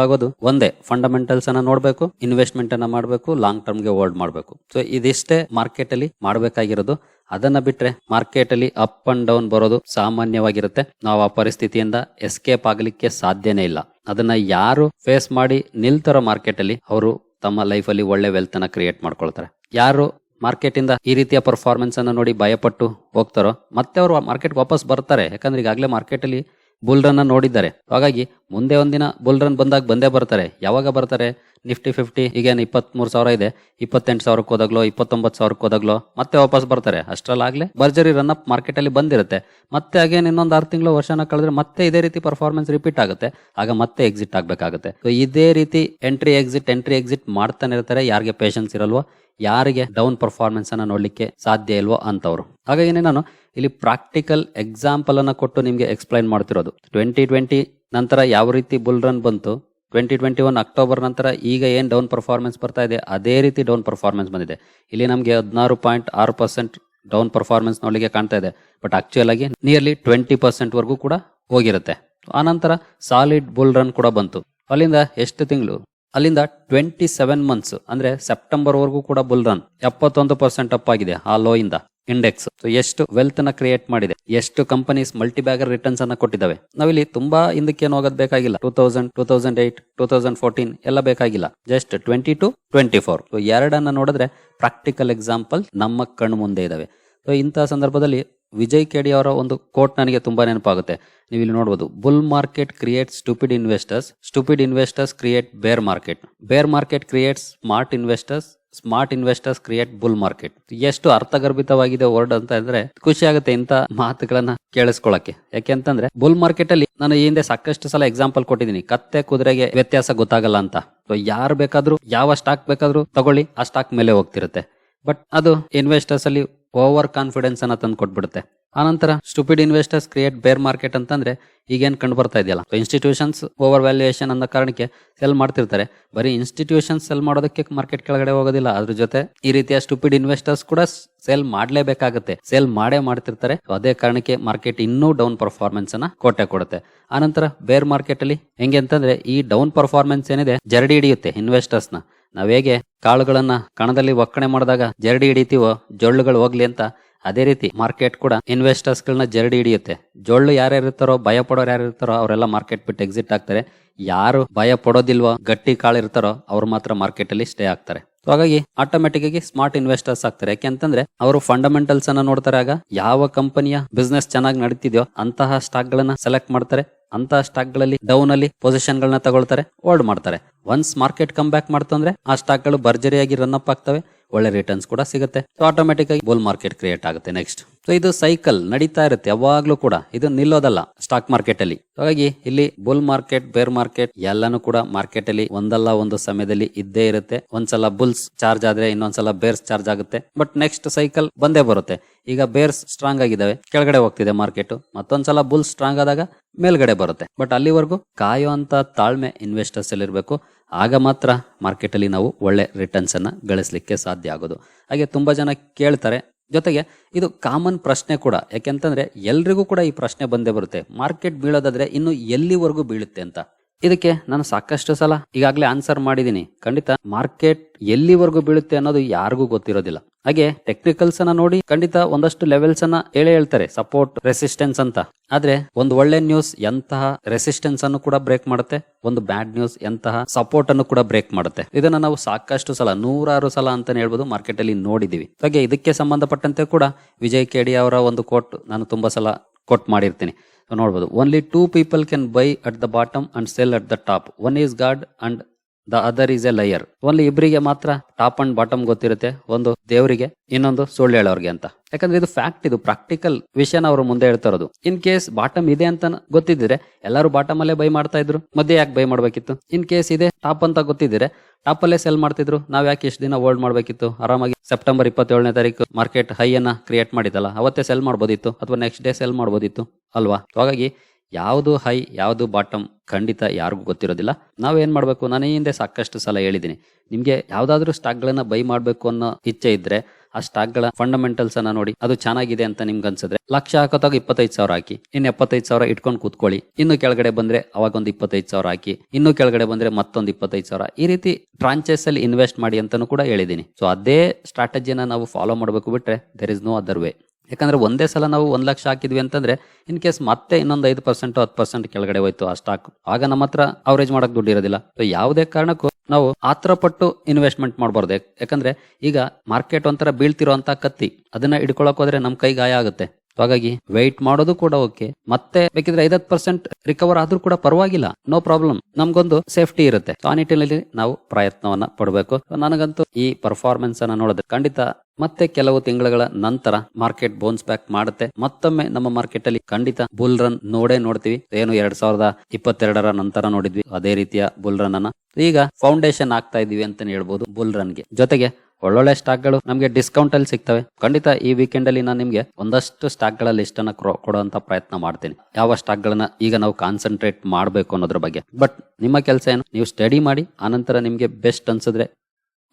ಒಂದೇ ಫಂಡಮೆಂಟಲ್ಸ್ ಅನ್ನ ನೋಡ್ಬೇಕು ಇನ್ವೆಸ್ಟ್ಮೆಂಟ್ ಅನ್ನ ಮಾಡಬೇಕು ಲಾಂಗ್ ಟರ್ಮ್ಗೆ ಹೋಲ್ಡ್ ಮಾಡಬೇಕು. ಸೊ ಇದಿಷ್ಟೇ ಮಾರ್ಕೆಟ್ ಅಲ್ಲಿ ಮಾಡ್ಬೇಕಾಗಿರೋದು. ಅದನ್ನ ಬಿಟ್ರೆ ಮಾರ್ಕೆಟ್ ಅಲ್ಲಿ ಅಪ್ ಅಂಡ್ ಡೌನ್ ಬರೋದು ಸಾಮಾನ್ಯವಾಗಿರುತ್ತೆ. ನಾವು ಆ ಪರಿಸ್ಥಿತಿಯಿಂದ ಎಸ್ಕೇಪ್ ಆಗ್ಲಿಕ್ಕೆ ಸಾಧ್ಯನೇ ಇಲ್ಲ. ಅದನ್ನ ಯಾರು ಫೇಸ್ ಮಾಡಿ ನಿಲ್ತಾರೋ ಮಾರ್ಕೆಟ್ ಅಲ್ಲಿ, ಅವರು ತಮ್ಮ ಲೈಫ್ ಅಲ್ಲಿ ಒಳ್ಳೆ ವೆಲ್ತ್ ಅನ್ನ ಕ್ರಿಯೇಟ್ ಮಾಡ್ಕೊಳ್ತಾರೆ. ಯಾರು ಮಾರ್ಕೆಟ್ ಇಂದ ಈ ರೀತಿಯ ಪರ್ಫಾರ್ಮೆನ್ಸ್ ಅನ್ನ ನೋಡಿ ಭಯಪಟ್ಟು ಹೋಗ್ತಾರೋ, ಮತ್ತೆ ಅವರು ಮಾರ್ಕೆಟ್ ವಾಪಸ್ ಬರ್ತಾರೆ. ಯಾಕಂದ್ರೆ ಈಗಾಗಲೇ ಮಾರ್ಕೆಟ್ ಅಲ್ಲಿ ಬುಲ್ ರನ್ ನೋಡಿದ್ದಾರೆ. ಹಾಗಾಗಿ ಮುಂದೆ ಒಂದಿನ ಬುಲ್ ರನ್ ಬಂದಾಗ ಬಂದೇ ಬರ್ತಾರೆ. ಯಾವಾಗ ಬರ್ತಾರೆ? ನಿಫ್ಟಿ ಫಿಫ್ಟಿ, ಈಗೇನು ಇಪ್ಪತ್ತ್ ಮೂರು ಸಾವಿರ ಇದೆ. ಇಪ್ಪತ್ತೆಂಟು ಸಾವಿರಕ್ಕೆ ಹೋದಾಗ್ಲೋ, ಇಪ್ಪತ್ತೊಂಬತ್ತು ಸಾವಿರಕ್ಕೆ ಹೋದಾಗ್ಲೋ, ಮತ್ತೆ ವಾಪಸ್ ಬರ್ತಾರೆ. ಅಷ್ಟರಲ್ಲಾಗಲೇ ಭರ್ಜರಿ ರನ್ ಅಪ್ ಮಾರ್ಕೆಟ್ ಅಲ್ಲಿ ಬಂದಿರುತ್ತೆ. ಮತ್ತೆ ಅಗೇನ್ ಇನ್ನೊಂದು ಆರು ತಿಂಗಳು ವರ್ಷನ ಕಳೆದ್ರೆ ಮತ್ತೆ ಇದೇ ರೀತಿ ಪರ್ಫಾರ್ಮೆನ್ಸ್ ರಿಪೀಟ್ ಆಗುತ್ತೆ. ಆಗ ಮತ್ತೆ ಎಕ್ಸಿಟ್ ಆಗಬೇಕಾಗುತ್ತೆ. ಸೊ ಇದೇ ರೀತಿ ಎಂಟ್ರಿ ಎಕ್ಸಿಟ್ ಎಂಟ್ರಿ ಎಕ್ಸಿಟ್ ಮಾಡ್ತಾನೆ ಇರ್ತಾರೆ. ಯಾರಿಗೆ ಪೇಷನ್ಸ್ ಇರಲ್ವೋ, ಯಾರಿಗೆ ಡೌನ್ ಪರ್ಫಾರ್ಮೆನ್ಸ್ ಅನ್ನ ನೋಡ್ಲಿಕ್ಕೆ ಸಾಧ್ಯ ಇಲ್ವೋ ಅಂತವ್ರು. ಹಾಗಾಗಿ ನಾನು ಇಲ್ಲಿ ಪ್ರಾಕ್ಟಿಕಲ್ ಎಕ್ಸಾಂಪಲ್ ಅನ್ನ ಕೊಟ್ಟು ನಿಮ್ಗೆ ಎಕ್ಸ್ಪ್ಲೈನ್ ಮಾಡ್ತಿರೋದು. ಟ್ವೆಂಟಿ ಟ್ವೆಂಟಿ ನಂತರ ಯಾವ ರೀತಿ ಬುಲ್ ರನ್ ಬಂತು ಟ್ವೆಂಟಿ ಟ್ವೆಂಟಿ ಒನ್ ಅಕ್ಟೋಬರ್ ನಂತರ ಈಗ ಏನು ಡೌನ್ ಪರ್ಫಾರ್ಮೆನ್ಸ್ ಬರ್ತಾ ಇದೆ, ಅದೇ ರೀತಿ ಡೌನ್ ಪರ್ಫಾರ್ಮೆನ್ಸ್ ಬಂದಿದೆ. ಇಲ್ಲಿ ನಮಗೆ ಹದಿನಾರು ಪಾಯಿಂಟ್ ಆರು ಪರ್ಸೆಂಟ್ ಡೌನ್ ಪರ್ಫಾರ್ಮೆನ್ಸ್ ನೋಡಲಿಕ್ಕೆ ಕಾಣ್ತಾ ಇದೆ. ಬಟ್ ಆಕ್ಚುಯಲ್ ಆಗಿ ನಿಯರ್ಲಿ ಟ್ವೆಂಟಿ ಪರ್ಸೆಂಟ್ ವರೆಗೂ ಕೂಡ ಹೋಗಿರುತ್ತೆ. ಆನಂತರ ಸಾಲಿಡ್ ಬುಲ್ ರನ್ ಕೂಡ ಬಂತು. ಅಲ್ಲಿಂದ ಎಷ್ಟು ತಿಂಗಳು? ಅಲ್ಲಿಂದ ಟ್ವೆಂಟಿ ಸೆವೆನ್ ಮಂತ್ಸ್ ಅಂದ್ರೆ ಸೆಪ್ಟೆಂಬರ್ ವರೆಗೂ ಕೂಡ ಬುಲ್ ರನ್ ಎಪ್ಪತ್ತೊಂದು ಪರ್ಸೆಂಟ್ ಅಪ್ ಆಗಿದೆ ಆ ಲೋ ಇಂದ ಇಂಡೆಕ್ಸ್ ಎಷ್ಟು ವೆಲ್ತ್ನ ಕ್ರಿಯೇಟ್ ಮಾಡಿದೆ, ಎಷ್ಟು ಕಂಪನೀಸ್ ಮಲ್ಟಿಬ್ಯಾಗರ್ ರಿಟರ್ನ್ಸ್ ಅನ್ನ ಕೊಟ್ಟಿದ್ದಾವೆ. ನಾವಿಲ್ಲಿ ತುಂಬಾ ಹಿಂದಕ್ಕೆ ಹೋಗೋದ್ ಬೇಕಾಗಿಲ್ಲ. Two thousand two thousand eight two thousand fourteen ಎಲ್ಲ ಬೇಕಾಗಿಲ್ಲ. Just twenty two twenty four ಎರಡನ್ನ ನೋಡಿದ್ರೆ ಪ್ರಾಕ್ಟಿಕಲ್ ಎಕ್ಸಾಂಪಲ್ ನಮ್ಮ ಕಣ್ಣು ಮುಂದೆ ಇದಾವೆ. ಸೊ ಇಂತಹ ಸಂದರ್ಭದಲ್ಲಿ ವಿಜಯ್ ಕೆಡಿ ಅವರ ಒಂದು ಕೋಟ್ ನನಗೆ ತುಂಬಾ ನೆನಪಾಗುತ್ತೆ. ನೀವು ಇಲ್ಲಿ ನೋಡಬಹುದು bull market create stupid investors stupid investors create bear market bear market create smart investors smart investors create bull market. ಎಷ್ಟು ಅರ್ಥಗರ್ಭಿತವಾಗಿದೆ ವರ್ಡ್ ಅಂತ ಅಂದ್ರೆ ಖುಷಿ ಆಗುತ್ತೆ ಇಂತ ಮಾತುಗಳನ್ನ ಕೇಳಿಸ್ಕೊಳಕ್ಕೆ. ಯಾಕೆ ಅಂತಂದ್ರೆ, ಬುಲ್ ಮಾರ್ಕೆಟ್ ಅಲ್ಲಿ ನಾನು ಈ ಹಿಂದೆ ಸಾಕಷ್ಟು ಸಲ ಎಕ್ಸಾಂಪಲ್ ಕೊಟ್ಟಿದ್ದೀನಿ. ಕತ್ತೆ ಕುದುರೆಗೆ ವ್ಯತ್ಯಾಸ ಗೊತ್ತಾಗಲ್ಲ ಅಂತ. ಯಾರು ಬೇಕಾದ್ರೂ, ಯಾವ ಸ್ಟಾಕ್ ಬೇಕಾದ್ರೂ ತಗೊಳ್ಳಿ, ಆ ಸ್ಟಾಕ್ ಮೇಲೆ ಹೋಗ್ತಿರುತ್ತೆ. ಬಟ್ ಅದು ಇನ್ವೆಸ್ಟರ್ಸ್ ಅಲ್ಲಿ ಓವರ್ ಕಾನ್ಫಿಡೆನ್ಸ್ ಅನ್ನ ತಂದು ಕೊಟ್ಬಿಡುತ್ತೆ. ಆನಂತರ stupid investors create bear market ಅಂತಂದ್ರೆ ಈಗೇನ್ ಕಂಡು ಬರ್ತಾ ಇದೆಯಲ್ಲ? ಇನ್ಸ್ಟಿಟ್ಯೂಷನ್ಸ್ ಓವರ್ ವ್ಯಾಲ್ಯೂಯೇಷನ್ ಅನ್ನೋ ಕಾರಣಕ್ಕೆ ಸೆಲ್ ಮಾಡ್ತಿರ್ತಾರೆ. ಬರೀ ಇನ್ಸ್ಟಿಟ್ಯೂಷನ್ಸ್ ಸೆಲ್ ಮಾಡೋದಕ್ಕೆ ಮಾರ್ಕೆಟ್ ಕೆಳಗಡೆ ಹೋಗೋದಿಲ್ಲ. ಅದ್ರ ಜೊತೆ ಈ ರೀತಿಯ ಸ್ಟುಪಿಡ್ ಇನ್ವೆಸ್ಟರ್ಸ್ ಕೂಡ ಸೆಲ್ ಮಾಡ್ಲೇಬೇಕಾಗುತ್ತೆ. ಸೆಲ್ ಮಾಡೇ ಮಾಡ್ತಿರ್ತಾರೆ. ಅದೇ ಕಾರಣಕ್ಕೆ ಮಾರ್ಕೆಟ್ ಇನ್ನೂ ಡೌನ್ ಪರ್ಫಾರ್ಮೆನ್ಸ್ ಅನ್ನ ಕೋಟೆ ಕೊಡುತ್ತೆ. ಆನಂತರ ಬೇರ್ ಮಾರ್ಕೆಟ್ ಅಲ್ಲಿ ಹೆಂಗೆ ಅಂತಂದ್ರೆ ಈ ಡೌನ್ ಪರ್ಫಾರ್ಮೆನ್ಸ್ ಏನಿದೆ, ಜರಡಿ ಹಿಡಿಯುತ್ತೆ ಇನ್ವೆಸ್ಟರ್ಸ್ನ. ನಾವ್ ಹೇಗೆ ಕಾಳುಗಳನ್ನ ಕಣದಲ್ಲಿ ಒಕ್ಕಣೆ ಮಾಡಿದಾಗ ಜರಡಿ ಹಿಡಿತೀವೋ, ಜೊಳ್ಳುಗಳು ಹೋಗ್ಲಿ ಅಂತ ಅದೇ ರೀತಿ ಮಾರ್ಕೆಟ್ ಕೂಡ ಇನ್ವೆಸ್ಟರ್ಸ್ ಗಳನ್ನ ಜರಡಿ ಹಿಡಿಯುತ್ತೆ. ಜೊಳ್ಳು ಯಾರ್ಯಾರಿರ್ತಾರೋ ಭಯ ಪಡೋರು ಯಾರು ಇರ್ತಾರೋ ಅವರೆಲ್ಲ ಮಾರ್ಕೆಟ್ ಬಿಟ್ಟು ಎಕ್ಸಿಟ್ ಆಗ್ತಾರೆ. ಯಾರು ಭಯ ಪಡೋದಿಲ್ವೋ ಗಟ್ಟಿ ಕಾಳು ಇರ್ತಾರೋ ಅವ್ರು ಮಾತ್ರ ಮಾರ್ಕೆಟ್ ಅಲ್ಲಿ ಸ್ಟೇ ಆಗ್ತಾರೆ. ಹಾಗಾಗಿ ಆಟೋಮೆಟಿಕ್ ಆಗಿ ಸ್ಮಾರ್ಟ್ ಇನ್ವೆಸ್ಟರ್ಸ್ ಆಗ್ತಾರೆ. ಯಾಕೆಂತಂದ್ರೆ ಅವರು ಫಂಡಮೆಂಟಲ್ಸ್ ಅನ್ನ ನೋಡ್ತಾರೆ. ಯಾವ ಕಂಪನಿಯ ಬಿಸ್ನೆಸ್ ಚೆನ್ನಾಗಿ ನಡೀತಿದ್ಯೋ, ಅಂತಹ ಸ್ಟಾಕ್ ಗಳನ್ನ ಸೆಲೆಕ್ಟ್ ಮಾಡ್ತಾರೆ. ಅಂತಹ ಸ್ಟಾಕ್ಗಳಲ್ಲಿ ಡೌನ್ ಅಲ್ಲಿ ಪೊಸಿಷನ್ ಗಳನ್ನ ತಗೊಳ್ತಾರೆ, ಹೋಲ್ಡ್ ಮಾಡ್ತಾರೆ. ಒನ್ಸ್ ಮಾರ್ಕೆಟ್ ಕಮ್ ಬ್ಯಾಕ್ ಮಾಡ್ತಂದ್ರೆ ಆ ಸ್ಟಾಕ್ಗಳು ಭರ್ಜರಿಯಾಗಿ ರನ್ ಅಪ್ ಆಗ್ತವೆ, ಒಳ್ಳೆ ರಿಟರ್ನ್ಸ್ ಕೂಡ ಸಿಗುತ್ತೆ. ಸೊ ಆಟೋಮೆಟಿಕ್ ಆಗಿ ಬೋಲ್ ಮಾರ್ಕೆಟ್ ಕ್ರಿಯೇಟ್ ಆಗುತ್ತೆ ನೆಕ್ಸ್ಟ್ ಸೊ ಇದು ಸೈಕಲ್ ನಡೀತಾ ಇರುತ್ತೆ, ಯಾವಾಗ್ಲೂ ಕೂಡ. ಇದು ನಿಲ್ಲೋದಲ್ಲ ಸ್ಟಾಕ್ ಮಾರ್ಕೆಟ್ ಅಲ್ಲಿ. ಹಾಗಾಗಿ ಇಲ್ಲಿ ಬುಲ್ ಮಾರ್ಕೆಟ್ ಬೇರ್ ಮಾರ್ಕೆಟ್ ಎಲ್ಲಾನು ಕೂಡ ಮಾರ್ಕೆಟ್ ಅಲ್ಲಿ ಒಂದಲ್ಲ ಒಂದು ಸಮಯದಲ್ಲಿ ಇದ್ದೇ ಇರುತ್ತೆ. ಒಂದ್ಸಲ ಬುಲ್ಸ್ ಚಾರ್ಜ್ ಆದ್ರೆ ಇನ್ನೊಂದ್ಸಲ ಬೇರ್ಸ್ ಚಾರ್ಜ್ ಆಗುತ್ತೆ. ಬಟ್ ನೆಕ್ಸ್ಟ್ ಸೈಕಲ್ ಬಂದೇ ಬರುತ್ತೆ. ಈಗ ಬೇರ್ಸ್ ಸ್ಟ್ರಾಂಗ್ ಆಗಿದಾವೆ ಕೆಳಗಡೆ ಹೋಗ್ತಿದೆ ಮಾರ್ಕೆಟ್ ಮತ್ತೊಂದ್ಸಲ ಬುಲ್ಸ್ ಸ್ಟ್ರಾಂಗ್ ಆದಾಗ ಮೇಲ್ಗಡೆ ಬರುತ್ತೆ. ಬಟ್ ಅಲ್ಲಿವರೆಗೂ ಕಾಯೋ ಅಂತ ತಾಳ್ಮೆ ಇನ್ವೆಸ್ಟರ್ಸ್ ಅಲ್ಲಿ ಇರಬೇಕು. ಆಗ ಮಾತ್ರ ಮಾರ್ಕೆಟ್ ಅಲ್ಲಿ ನಾವು ಒಳ್ಳೆ ರಿಟರ್ನ್ಸ್ ಅನ್ನ ಗಳಿಸಲಿಕ್ಕೆ ಸಾಧ್ಯ ಆಗೋದು. ಹಾಗೆ ತುಂಬಾ ಜನ ಕೇಳ್ತಾರೆ. ಜೊತೆಗೆ ಇದು ಕಾಮನ್ ಪ್ರಶ್ನೆ ಕೂಡ. ಯಾಕೆಂತಂದ್ರೆ ಎಲ್ರಿಗೂ ಕೂಡ ಈ ಪ್ರಶ್ನೆ ಬಂದೇ ಬರುತ್ತೆ. ಮಾರ್ಕೆಟ್ ಬೀಳೋದಾದ್ರೆ ಇನ್ನು ಎಲ್ಲಿವರೆಗೂ ಬೀಳುತ್ತೆ ಅಂತ. ಇದಕ್ಕೆ ನಾನು ಸಾಕಷ್ಟು ಸಲ ಈಗಾಗಲೇ ಆನ್ಸರ್ ಮಾಡಿದ್ದೀನಿ. ಖಂಡಿತ ಮಾರ್ಕೆಟ್ ಎಲ್ಲಿವರೆಗೂ ಬೀಳುತ್ತೆ ಅನ್ನೋದು ಯಾರಿಗೂ ಗೊತ್ತಿರೋದಿಲ್ಲ. ಹಾಗೆ ಟೆಕ್ನಿಕಲ್ಸ್ ಅನ್ನ ನೋಡಿ ಖಂಡಿತ ಒಂದಷ್ಟು ಲೆವೆಲ್ಸ್ ಅನ್ನ ಹೇಳೇ ಹೇಳ್ತಾರೆ ಸಪೋರ್ಟ್ ರೆಸಿಸ್ಟೆನ್ಸ್ ಅಂತ. ಆದ್ರೆ ಒಂದು ಒಳ್ಳೆ ನ್ಯೂಸ್ ಎಂತಹ ರೆಸಿಸ್ಟೆನ್ಸ್ ಅನ್ನು ಕೂಡ ಬ್ರೇಕ್ ಮಾಡುತ್ತೆ, ಒಂದು ಬ್ಯಾಡ್ ನ್ಯೂಸ್ ಎಂತಹ ಸಪೋರ್ಟ್ ಅನ್ನು ಕೂಡ ಬ್ರೇಕ್ ಮಾಡುತ್ತೆ. ಇದನ್ನ ನಾವು ಸಾಕಷ್ಟು ಸಲ, ನೂರಾರು ಸಲ ಅಂತಾನೆ ಹೇಳ್ಬೋದು ಮಾರ್ಕೆಟ್ ಅಲ್ಲಿ ನೋಡಿದೀವಿ ಹಾಗೆ ಇದಕ್ಕೆ ಸಂಬಂಧಪಟ್ಟಂತೆ ಕೂಡ ವಿಜಯ್ ಕೆಡಿ ಅವರ ಒಂದು ಕೋಟ್ ನಾನು ತುಂಬಾ ಸಲ ಕೊಟ್ ಮಾಡಿರ್ತೀನಿ. ನೋಡ್ಬೋದು. Only two people can buy at the bottom and sell at the top one is God and the other is a liar only ಇಬ್ಬರಿಗೆ ಮಾತ್ರ ಟಾಪ್ ಅಂಡ್ ಬಾಟಮ್ ಗೊತ್ತಿರುತ್ತೆ. ಒಂದು ದೇವರಿಗೆ, ಇನ್ನೊಂದು ಸುಳ್ಳು ಹೇಳೋರ್ಗೆ ಅಂತ. ಯಾಕಂದ್ರೆ ಇದು ಫ್ಯಾಕ್ಟ್ ಇದು ಪ್ರಾಕ್ಟಿಕಲ್ ವಿಷಯನ ಅವರು ಮುಂದೆ ಇರೋದು. ಇನ್ ಕೇಸ್ ಬಾಟಮ್ ಇದೆ ಅಂತ ಗೊತ್ತಿದ್ರೆ ಎಲ್ಲರೂ ಬಾಟಮ್ ಅಲ್ಲೇ ಬೈ ಮಾಡ್ತಾ ಇದ್ರು. ಮಧ್ಯೆ ಯಾಕೆ ಬೈ ಮಾಡ್ಬೇಕಿತ್ತು? ಇನ್ ಕೇಸ್ ಇದೆ ಟಾಪ್ ಅಂತ ಗೊತ್ತಿದ್ರೆ ಟಾಪ್ ಅಲ್ಲೇ ಸೆಲ್ ಮಾಡ್ತಿದ್ರು. ನಾವ್ ಯಾಕೆ ಇಷ್ಟು ದಿನ ಹೋಲ್ಡ್ ಮಾಡ್ಬೇಕಿತ್ತು? ಆರಾಮಾಗಿ ಸೆಪ್ಟೆಂಬರ್ ಇಪ್ಪತ್ತೇಳನೇ ತಾರೀಕು ಮಾರ್ಕೆಟ್ ಹೈ ಅನ್ನ ಕ್ರಿಯೇಟ್ ಮಾಡಿದಲ್ಲ ಅವತ್ತೇ ಸೆಲ್ ಮಾಡ್ಬೋದಿತ್ತು ಅಥವಾ ನೆಕ್ಸ್ಟ್ ಡೇ ಸೆಲ್ ಮಾಡ್ಬೋದಿತ್ತು ಅಲ್ವಾ? ಹಾಗಾಗಿ ಯಾವುದು ಹೈ ಯಾವುದು ಬಾಟಮ್ ಖಂಡಿತ ಯಾರಿಗೂ ಗೊತ್ತಿರೋದಿಲ್ಲ. ನಾವೇನು ಮಾಡಬೇಕು? ನಾನು ಈ ಹಿಂದೆ ಸಾಕಷ್ಟು ಸಲ ಹೇಳಿದ್ದೀನಿ. ನಿಮಗೆ ಯಾವುದಾದ್ರೂ ಸ್ಟಾಕ್ಗಳನ್ನು ಬೈ ಮಾಡಬೇಕು ಅನ್ನೋ ಇಚ್ಛೆ ಇದ್ರೆ ಆ ಸ್ಟಾಕ್ಗಳ ಫಂಡಮೆಂಟಲ್ಸ್ ಅನ್ನ ನೋಡಿ, ಅದು ಚೆನ್ನಾಗಿದೆ ಅಂತ ನಿಮ್ಗೆ ಅನ್ಸಿದ್ರೆ, ಲಕ್ಷ ಹಾಕೋದಾಗ ಇಪ್ಪತ್ತೈದು ಸಾವಿರ ಹಾಕಿ, ಇನ್ನು ಎಪ್ಪತ್ತೈದು ಸಾವಿರ ಇಟ್ಕೊಂಡು ಕೂತ್ಕೊಳ್ಳಿ. ಇನ್ನು ಕೆಳಗಡೆ ಬಂದ್ರೆ ಅವಾಗ ಒಂದು ಇಪ್ಪತ್ತೈದು ಸಾವಿರ ಹಾಕಿ, ಇನ್ನು ಕೆಳಗಡೆ ಬಂದ್ರೆ ಮತ್ತೊಂದು ಇಪ್ಪತ್ತೈದು ಸಾವಿರ. ಈ ರೀತಿ ಟ್ರಾಂಚೆಸ್ ಅಲ್ಲಿ ಇನ್ವೆಸ್ಟ್ ಮಾಡಿ ಅಂತಾನು ಕೂಡ ಹೇಳಿದ್ದೀನಿ ಸೊ ಅದೇ ಸ್ಟ್ರಾಟಜಿನ ನಾವು ಫಾಲೋ ಮಾಡಬೇಕು ಬಿಟ್ರೆ there is no other way ಯಾಕಂದ್ರೆ ಒಂದೇ ಸಲ ನಾವು ಒಂದು ಲಕ್ಷ ಹಾಕಿದ್ವಿ ಅಂತಂದರೆ ಇನ್ ಕೇಸ್ ಮತ್ತೆ ಇನ್ನೊಂದು ಐದು ಪರ್ಸೆಂಟ್ ಹತ್ತು ಪರ್ಸೆಂಟ್ ಕೆಳಗಡೆ ಹೋಯ್ತು ಆ ಸ್ಟಾಕ್ ಆಗ ನಮ್ಮ ಹತ್ರ ಅವರೇಜ್ ಮಾಡೋಕ್ಕೆ ದುಡ್ಡು ಇರೋದಿಲ್ಲ. ಯಾವುದೇ ಕಾರಣಕ್ಕೂ ನಾವು ಆತರ ಪಟ್ಟು ಇನ್ವೆಸ್ಟ್ಮೆಂಟ್ ಮಾಡಬಾರ್ದು. ಯಾಕಂದ್ರೆ ಈಗ ಮಾರ್ಕೆಟ್ ಒಂಥರ ಬೀಳ್ತಿರೋ ಅಂತ ಕತ್ತಿ, ಅದನ್ನ ಹಿಡ್ಕೊಳಕ್ ಹೋದ್ರೆ ನಮ್ಮ ಕೈ ಗಾಯ ಆಗುತ್ತೆ. ಹಾಗಾಗಿ ವೆಯ್ಟ್ ಮಾಡೋದು ಕೂಡ ಓಕೆ ಮತ್ತೆ ಬೇಕಿದ್ರೆ ಐದತ್ತು ಪರ್ಸೆಂಟ್ ರಿಕವರ್ ಆದ್ರೂ ಕೂಡ ಪರವಾಗಿಲ್ಲ. ನೋ ಪ್ರಾಬ್ಲಮ್ ನಮ್ಗೊಂದು ಸೇಫ್ಟಿ ಇರುತ್ತೆ. ಆ ನಿಟ್ಟಿನಲ್ಲಿ ನಾವು ಪ್ರಯತ್ನವನ್ನ ಪಡಬೇಕು. ನನಗಂತೂ ಈ ಪರ್ಫಾರ್ಮೆನ್ಸ್ ಅನ್ನ ನೋಡಿದ್ರೆ ಖಂಡಿತ ಮತ್ತೆ ಕೆಲವು ತಿಂಗಳುಗಳ ನಂತರ ಮಾರ್ಕೆಟ್ ಬೋನ್ಸ್ ಬ್ಯಾಕ್ ಮಾಡುತ್ತೆ. ಮತ್ತೊಮ್ಮೆ ನಮ್ಮ ಮಾರ್ಕೆಟ್ ಅಲ್ಲಿ ಖಂಡಿತ ಬುಲ್ ರನ್ ನೋಡೇ ನೋಡ್ತೀವಿ. ಏನು ಎರಡ್ ಸಾವಿರದ ಇಪ್ಪತ್ತೆರಡರ ನಂತರ ನೋಡಿದ್ವಿ. ಅದೇ ರೀತಿಯ ಬುಲ್ ರನ್ ಅನ್ನ. ಈಗ ಫೌಂಡೇಶನ್ ಆಗ್ತಾ ಇದೀವಿ ಅಂತಾನೆ ಹೇಳ್ಬೋದು ಬುಲ್ ರನ್ಗೆ. ಜೊತೆಗೆ ಒಳ್ಳೊಳ್ಳೆ ಸ್ಟಾಕ್ಗಳು ನಮಗೆ ಡಿಸ್ಕೌಂಟ್ ಅಲ್ಲಿ ಸಿಗ್ತವೆ. ಖಂಡಿತ ಈ ವೀಕೆಂಡ್ ಅಲ್ಲಿ ನಾನು ನಿಮ್ಗೆ ಒಂದಷ್ಟು ಸ್ಟಾಕ್ಗಳ ಲಿಸ್ಟ್ ಅನ್ನ ಕೊಡುವಂತ ಪ್ರಯತ್ನ ಮಾಡ್ತೀನಿ. ಯಾವ ಸ್ಟಾಕ್ ಗಳನ್ನ ಈಗ ಕಾನ್ಸಂಟ್ರೇಟ್ ಮಾಡಬೇಕು ಅನ್ನೋದ್ರ ಬಗ್ಗೆ. ಬಟ್ ನಿಮ್ಮ ಕೆಲಸ ಏನು? ನೀವು ಸ್ಟಡಿ ಮಾಡಿ, ಆನಂತರ ನಿಮಗೆ ಬೆಸ್ಟ್ ಅನ್ಸಿದ್ರೆ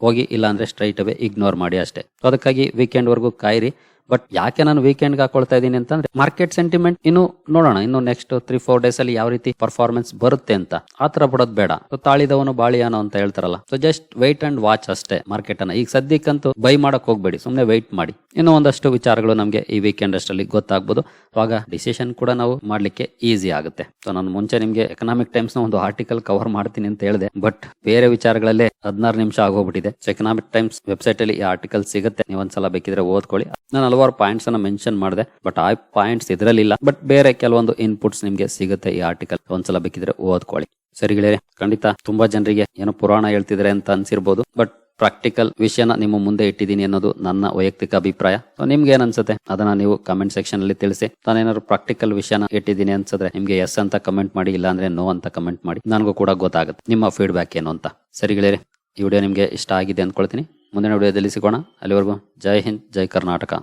ಹೋಗಿ, ಇಲ್ಲಾಂದ್ರೆ ಸ್ಟ್ರೈಟ್ ಅವೇ ಇಗ್ನೋರ್ ಮಾಡಿ ಅಷ್ಟೇ. ಅದಕ್ಕಾಗಿ ವೀಕೆಂಡ್ ವರ್ಗೂ ಕಾಯಿರಿ. ಬಟ್ ಯಾಕೆ ನಾನು ವೀಕೆಂಡ್ ಹಾಕೊಳ್ತಾ ಇದ್ದೀನಿ ಅಂತಂದ್ರೆ ಮಾರ್ಕೆಟ್ ಸೆಂಟಿಮೆಂಟ್ ಇನ್ನು ನೋಡೋಣ. ಇನ್ನು ನೆಕ್ಸ್ಟ್ ತ್ರೀ ಫೋರ್ ಡೇಸ್ ಅಲ್ಲಿ ಯಾವ ರೀತಿ ಪರ್ಫಾರ್ಮೆನ್ಸ್ ಬರುತ್ತೆ ಅಂತ. ಆತರ ಬಿಡೋದ್ ಬೇಡ. ತಾಳಿದವನು ಬಾಳಿಯಾನೋ ಅಂತ ಹೇಳ್ತಾರಲ್ಲ. So just wait and watch ಅಷ್ಟೇ ಮಾರ್ಕೆಟ್ ಅನ್ನ. ಈಗ ಸದ್ಯಕ್ಕಂತೂ ಬೈ ಮಾಡಕ್ ಹೋಗ್ಬೇಡಿ. ಸುಮ್ನೆ ವೈಟ್ ಮಾಡಿ. ಇನ್ನು ಒಂದಷ್ಟು ವಿಚಾರಗಳು ನಮಗೆ ಈ ವೀಕೆಂಡ್ ಅಷ್ಟರಲ್ಲಿ ಗೊತ್ತಾಗ್ಬೋದು. ಆಗ ಡಿಸಿಷನ್ ಕೂಡ ನಾವು ಮಾಡ್ಲಿಕ್ಕೆ ಈಸಿ ಆಗುತ್ತೆ. ಸೊ ನಾನು ಮುಂಚೆ ನಿಮ್ಗೆ ಎಕನಾಮಿಕ್ ಟೈಮ್ಸ್ನ ಒಂದು ಆರ್ಟಿಕಲ್ ಕವರ್ ಮಾಡ್ತೀನಿ ಅಂತ ಹೇಳಿದೆ. ಬಟ್ ಬೇರೆ ವಿಚಾರಗಳಲ್ಲೇ ಹದಿನಾರು ನಿಮಿಷ ಆಗೋಗ್ಬಿಟ್ಟಿದೆ. ಸೊ ಎಕನಾಮಿಕ್ ಟೈಮ್ಸ್ ವೆಬ್ಸೈಟ್ ಅಲ್ಲಿ ಈ ಆರ್ಟಿಕಲ್ ಸಿಗುತ್ತೆ. ನೀವು ಒಂದ್ಸಲ ಬೇಕಿದ್ರೆ ಓದ್ಕೊಳ್ಳಿ. ನಾನು ಹಲವಾರು ಪಾಯಿಂಟ್ಸ್ ಅನ್ನ ಮೆನ್ಷನ್ ಮಾಡಿದೆ. ಬಟ್ ಆ ಪಾಯಿಂಟ್ಸ್ ಇದರಲ್ಲಿಲ್ಲ. ಬಟ್ ಬೇರೆ ಕೆಲವೊಂದು ಇನ್ಪುಟ್ಸ್ ನಿಮ್ಗೆ ಸಿಗುತ್ತೆ ಈ ಆರ್ಟಿಕಲ್ ಒಂದ್ಸಲ ಬೇಕಿದ್ರೆ ಓದ್ಕೊಳ್ಳಿ. ಸರಿ ಗೆಳೆಯರೆ, ಖಂಡಿತ ತುಂಬಾ ಜನರಿಗೆ ಏನೋ ಪುರಾಣ ಹೇಳ್ತಿದ್ರೆ ಅಂತ ಅನ್ಸಿರ್ಬೋದು. ಬಟ್ ಪ್ರಾಕ್ಟಿಕಲ್ ವಿಷಯನ ನಿಮ್ಮ ಮುಂದೆ ಇಟ್ಟಿದ್ದೀನಿ ಅನ್ನೋದು ನನ್ನ ವೈಯಕ್ತಿಕ ಅಭಿಪ್ರಾಯ. ನಿಮ್ಗೆ ಏನ್ ಅನ್ಸುತ್ತೆ? ಅದನ್ನ ನೀವು ಕಮೆಂಟ್ ಸೆಕ್ಷನ್ ಅಲ್ಲಿ ತಿಳಿಸಿ. ನಾನೇನಾದ್ರು ಪ್ರಾಕ್ಟಿಕಲ್ ವಿಷಯನ ಇಟ್ಟಿದ್ದೀನಿ ಅನ್ಸಿದ್ರೆ ನಿಮ್ಗೆ ಎಸ್ ಅಂತ ಕಮೆಂಟ್ ಮಾಡಿ ಇಲ್ಲ ಅಂದ್ರೆ ನೋ ಅಂತ ಕಮೆಂಟ್ ಮಾಡಿ. ನನಗೂ ಕೂಡ ಗೊತ್ತಾಗುತ್ತೆ ನಿಮ್ಮ ಫೀಡ್ಬ್ಯಾಕ್ ಏನು ಅಂತ. ಸರಿ ಗೆಳೆಯರೆ, ಈ ವಿಡಿಯೋ ನಿಮ್ಗೆ ಇಷ್ಟ ಆಗಿದೆ ಅಂದ್ಕೊಳ್ತೀನಿ ಮುಂದಿನ ವಿಡಿಯೋದಲ್ಲಿ ಸಿಗೋಣ. ಅಲ್ಲಿವರೆಗೂ ಜೈ ಹಿಂದ್, ಜೈ ಕರ್ನಾಟಕ.